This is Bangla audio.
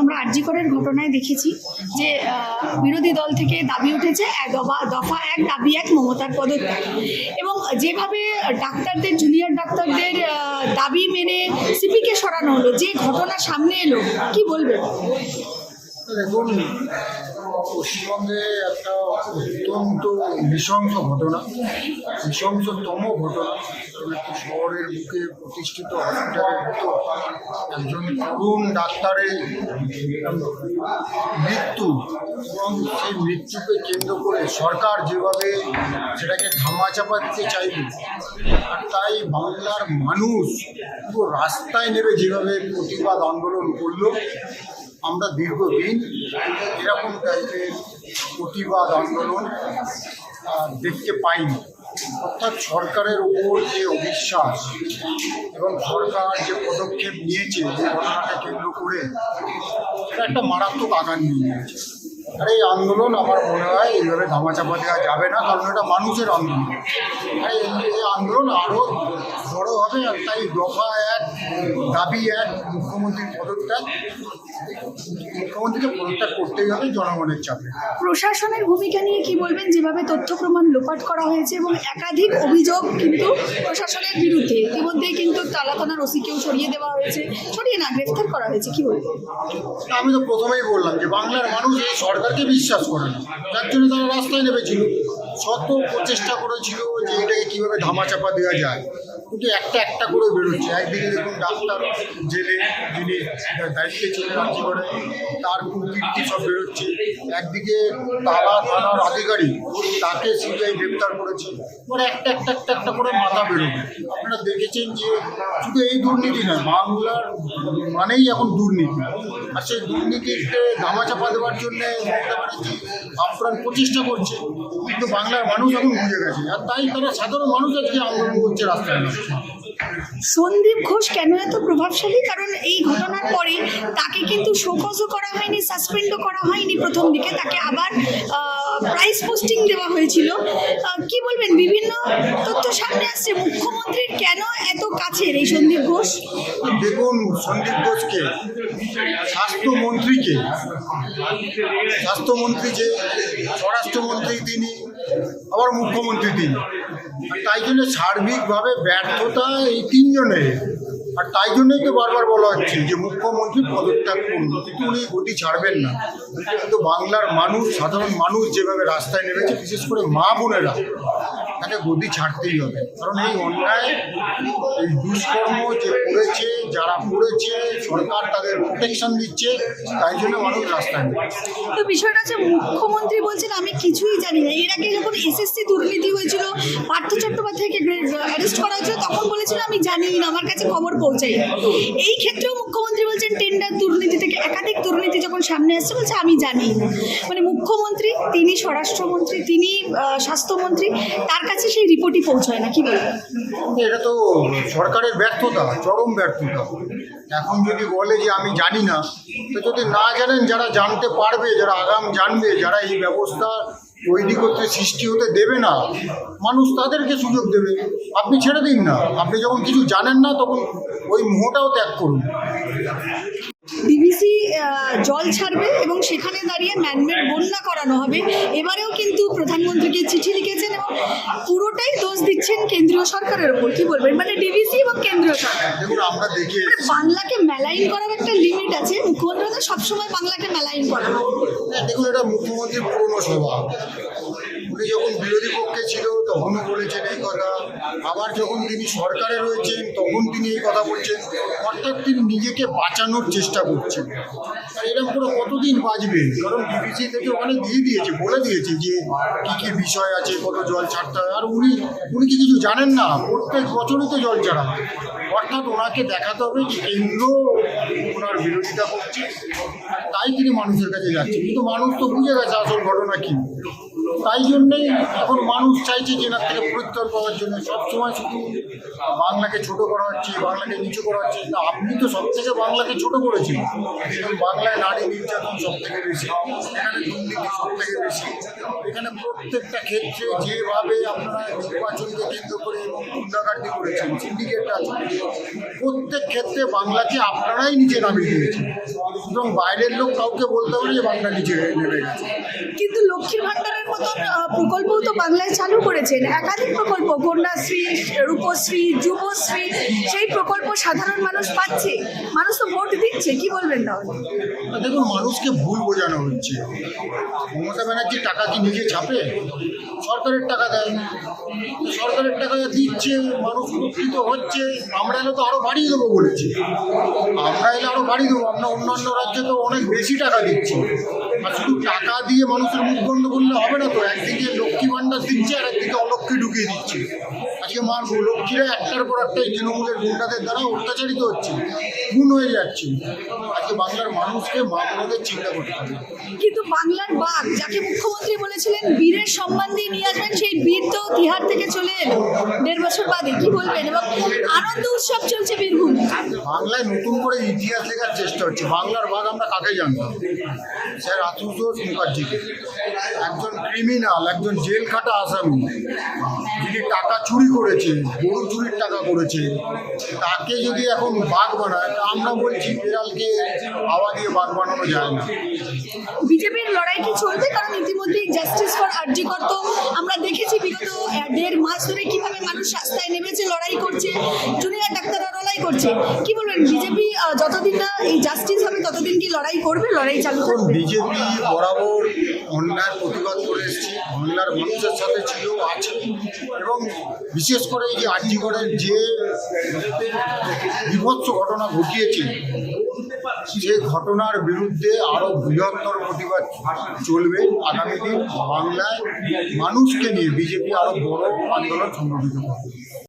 আমরা আরজিকরের ঘটনায় দেখেছি যে বিরোধী দল থেকে দাবি উঠেছে দফা দফা এক, দাবি এক মমতার পদত্যাগ। এবং যেভাবে ডাক্তারদের জুনিয়র ডাক্তারদের দাবি মেনে সিপিকে সরানো হলো, যে ঘটনা সামনে এলো, কি বলবেন? দেখুন পশ্চিমবঙ্গে একটা অত্যন্ত নৃশংস ঘটনা, নৃশংসতম ঘটনা। শহরের বুকে প্রতিষ্ঠিত হসপিটালের ভিতর একজন তরুণ ডাক্তারের মৃত্যু এবং সেই মৃত্যুকে কেন্দ্র করে সরকার যেভাবে সেটাকে ধামাচাপা দিতে চাইবে, আর তাই বাংলার মানুষ পুরো রাস্তায় নেবে যেভাবে প্রতিবাদ আন্দোলন করল। আমরা দীর্ঘদিন এরকম টাইপের প্রতিবাদ আন্দোলন দেখতে পাইনি। অর্থাৎ সরকারের উপর যে অবিশ্বাস এবং সরকার যে পদক্ষেপ নিয়েছে, যে ঘটনাকে কেন্দ্র করে এটা একটা মারাত্মক আঘাত নিয়ে নিয়েছে। আর এই আন্দোলন আমার মনে হয় এইভাবে ধামাচাপা দেওয়া যাবে না কারণ এটা মানুষের আন্দোলন। আর এই আন্দোলন আরও বড় হবে আর তাই দফা এক দাবি এক মুখ্যমন্ত্রীর পদত্যাগ। মুখ্যমন্ত্রীকে পদত্যাগ করতেই হবে জনগণের চাপে। প্রশাসনের ভূমিকা নিয়ে কি বলবেন? যেভাবে তথ্য প্রমাণ লোপাট করা হয়েছে এবং একাধিক অভিযোগ কিন্তু প্রশাসনের বিরুদ্ধে। ইতিমধ্যেই কিন্তু তালা থানার ওসিকেও সরিয়ে দেওয়া হয়েছে। সরিয়ে না গ্রেফতার করা হয়েছে। কি বলবেন? আমি তো প্রথমেই বললাম যে বাংলার মানুষ এই সরকারকে বিশ্বাস করে না। যার জন্য তারা রাস্তায় নেমেছিল। শত প্রচেষ্টা করেছিল যে এটাকে কীভাবে ধামাচাপা দেওয়া যায়। কিন্তু একটা একটা করে বেরোচ্ছে। একদিকে দেখুন ডাক্তার জেলে যিনি দায়িত্বে ছিলেন রাজ্য করে তার কুকীর্তি সব বেরোচ্ছে। একদিকে তালা থানার আধিকারিক, তাকে সিবিআই গ্রেপ্তার করেছে। মানে একটা একটা একটা একটা করে মাথা বেরোবে। আপনারা দেখেছেন যে শুধু এই দুর্নীতি নয় বাংলার মানেই এখন দুর্নীতি। আর সেই দুর্নীতিতে ধামাচাপা দেওয়ার জন্য মমতা ব্যানার্জি আপ্রাণ প্রচেষ্টা করছে। কিন্তু বাংলার মানুষ এখন বুঝে গেছে। আর তাই তারা সাধারণ মানুষ আজকে আন্দোলন করছে রাস্তায়। model. সন্দীপ ঘোষ কেন এত প্রভাবশালী? কারণ এই ঘটনার পরে তাকে কিন্তু শোকজও করা হয়নি সাসপেন্ডও করা হয়নি প্রথম দিকে, তাকে আবার প্রাইস পোস্টিং দেওয়া হয়েছিল। কি বলবেন? বিভিন্ন তথ্য সামনে আসছে। মুখ্যমন্ত্রীর কেন এত কাছের এই সন্দীপ ঘোষ? দেখুন, সন্দীপ ঘোষকে, স্বাস্থ্যমন্ত্রীকে, স্বাস্থ্যমন্ত্রী যে, স্বরাষ্ট্রমন্ত্রী তিনি, আবার মুখ্যমন্ত্রী তিনি, তাই জন্য সার্বিকভাবে ব্যর্থতা এই তিনজনের আর তাই জন্যই তো বারবার বলা হচ্ছে যে মুখ্যমন্ত্রী পদত্যাগ করুন, কিন্তু উনি গতি ছাড়বেন না। কিন্তু বাংলার মানুষ, সাধারণ মানুষ যেভাবে রাস্তায় নেমেছে, বিশেষ করে মা বোনেরা, তাকে গতি ছাড়তেই হবে। কারণ এই অন্যায়, এই দুষ্কর্ম যে করেছে যারা করেছে সরকার তাদের প্রোটেকশন দিচ্ছে তাই জন্য মানুষ রাস্তায় তো বিষয়টা হচ্ছে মুখ্যমন্ত্রী বলছেন আমি কিছুই জানি না। এর আগে যখন এসএসসি দুর্নীতি হয়েছিল পার্থ চট্টোপাধ্যায়কে অ্যারেস্ট করা হয়েছিল তখন বলেছিল আমি জানি না আমার কাছে খবর পৌঁছাই এই ক্ষেত্রেও মুখ্যমন্ত্রী বলছেন টেন্ডার দুর্নীতি থেকে একাধিক দুর্নীতি যখন সামনে আসছে বলছে আমি জানি না। মানে মুখ্যমন্ত্রী তিনি স্বরাষ্ট্রমন্ত্রী তিনি স্বাস্থ্যমন্ত্রী তার কাছে সেই রিপোর্টই পৌঁছায় না। কি বলবেন? এটা তো সরকারের ব্যর্থতা চরম ব্যর্থতা। এখন যদি বলে যে আমি জানি না, তো যদি না জানেন, যারা জানতে পারবে, যারা আগাম জানবে, যারা এই ব্যবস্থা তৈরি করতে সৃষ্টি হতে দেবে না, মানুষ তাদেরকে সুযোগ দেবে। আপনি ছেড়ে দিন না। আপনি যখন কিছু জানেন না, তখন ওই মোহটাও ত্যাগ করুন। ডিভিসি জল ছাড়বে এবং সেখানে দাঁড়িয়ে ম্যানমেড বন্যা করানো হবে। এবারেও কিন্তু প্রধানমন্ত্রীকে চিঠি লিখেছেন এবং পুরোটাই দোষ দিচ্ছেন কেন্দ্রীয় সরকারের ওপর। কি বলবেন? মানে ডিভিসি এবং কেন্দ্রীয় সরকার। দেখে মানে বাংলাকে মেলাইন করার একটা লিমিট আছে। মুখ্যমন্ত্রী সবসময় বাংলাকে মেলাইন করা হয়। দেখুন এটা মুখ্যমন্ত্রীর পুরনো স্বভাব। উনি যখন বিরোধী পক্ষে ছিল, তখনও বলেছেন এই কথা। আবার যখন তিনি সরকারে রয়েছেন, তখন তিনি এই কথা বলছেন। অর্থাৎ তিনি নিজেকে বাঁচানোর চেষ্টা করছেন। এরকম করে কতদিন বাঁচবে? কারণ বিবিসি থেকে ওখানে দিয়ে দিয়েছে, বলে দিয়েছে যে কী কী বিষয় আছে, কত জল ছাড়তে হয়। আর উনি উনি কি কিছু জানেন না? প্রত্যেক বছরই তো জল ছাড়া অর্থাৎ ওনাকে দেখাতে হবে যে কেন্দ্র ওনার বিরোধিতা করছে, তাই তিনি মানুষের কাছে যাচ্ছেন কিন্তু মানুষ তো বুঝে গেছে আসল ঘটনা কী। তাই জন্যেই এখন মানুষ চাইছে যে এনার থেকে পরিত্রাণ পাওয়ার জন্য। সবসময় শুধু বাংলাকে ছোট করা হচ্ছে বাংলাকে নিচু করা হচ্ছে না, আপনি তো সব থেকে বাংলাকে ছোট করেছেন। বাংলায় নারী নির্যাতন সব থেকে বেশি। এখানে দুর্নীতি সব থেকে বেশি। এখানে প্রত্যেকটা ক্ষেত্রে যেভাবে আপনারা নির্বাচনকে কেন্দ্র করে এবং গুন্ডাগার্দি করেছেন সিন্ডিকেট আছে। প্রত্যেক ক্ষেত্রে বাংলাকে আপনারাই নিচে নামিয়ে দিয়েছেন। এবং বাইরের লোক কাউকে বলতে পারে যে বাংলা নিচে নেমে গেছে। কিন্তু লক্ষ্মীর ভাণ্ডারের মতন আহ, প্রকল্পও তো বাংলায় চালু করেছেন। একাধিক প্রকল্প কন্যাশ্রী রূপশ্রী যুবশ্রী সেই প্রকল্প সাধারণ মানুষ পাচ্ছে। মানুষ তো ভোট দিচ্ছে কি বলবেন তাহলে? দেখুন, মানুষকে ভুল বোঝানো হচ্ছে। মমতা ব্যানার্জির টাকা কি নিজে ছাপে? সরকারের টাকা দেয় সরকারের টাকা দিচ্ছে, মানুষ উপকৃত হচ্ছে, আমরা এলে তো আরও বাড়িয়ে দেবো বলেছি। আমরা এলে আরও বাড়িয়ে দেবো। আমরা অন্যান্য রাজ্যে তো অনেক বেশি টাকা দিচ্ছি। আর শুধু টাকা দিয়ে মানুষের মুখ বন্ধ করলে হবে না তো? একদিকে লক্ষ্মী ভাণ্ডার দিচ্ছে, আর একদিকে অলক্ষ্মী ঢুকিয়ে দিচ্ছে। আজকে মা লক্ষ্মীরা একটার পর একটা এই তৃণমূলের গুন্ডাদের দ্বারা অত্যাচারিত হচ্ছে খুন হয়ে যাচ্ছে। আজকে বাংলার মানুষকে মা বোনদের চিন্তা করতে হবে। কিন্তু বাংলার বাঘ যাকে মুখ্যমন্ত্রী বলেছিলেন বীরের সম্মান দিয়ে নিয়ে আসবেন সেই বীর তো তিহার থেকে চলে এলো দেড় বছর বাদে কি বলবেন? এবং আনন্দ উৎসব চলছে বীরভূম। বাংলায় নতুন করে ইতিহাস লেখার চেষ্টা হচ্ছে। বাংলার বাঘ আমরা কাকে জানতাম? স্যার আশুতোষ মুখার্জিকে। একজন ক্রিমিনাল একজন জেল খাটা আসামি যিনি টাকা চুরি করেছে গরু চুরির টাকা করেছে তাকে যদি এখন বাঘ বানায় আমরা বলছি বিড়ালকে হাওয়া দিয়ে বাঘ বানানো যায় না। বিজেপির লড়াই কি চলবে? কারণ ইতিমধ্যে জাস্টিস ফর আর্যিকর তো আমরা দেখেছি বিগত দেড় মাস ধরে কীভাবে মানুষ রাস্তায় নেমেছে, লড়াই করছে। জুনিয়র ডাক্তাররা করছে। কি বলবেন বিজেপি যতদিন না এই জাস্টিস হবে ততদিন কি লড়াই করবে লড়াই চালু থাকবে বিজেপি বরাবর অন্যায়ের প্রতিবাদ করে এসেছি বাংলার মানুষের সাথে ছিল আছে। এবং বিশেষ করে এই যে আর্যিকরের যে বিভৎস ঘটনা ঘটিয়েছে যে ঘটনার বিরুদ্ধে আরও বৃহত্তর প্রতিবাদ চলবে আগামী দিন। বাংলায় মানুষকে নিয়ে বিজেপি আরও বড় আন্দোলন সংগঠিত করবে।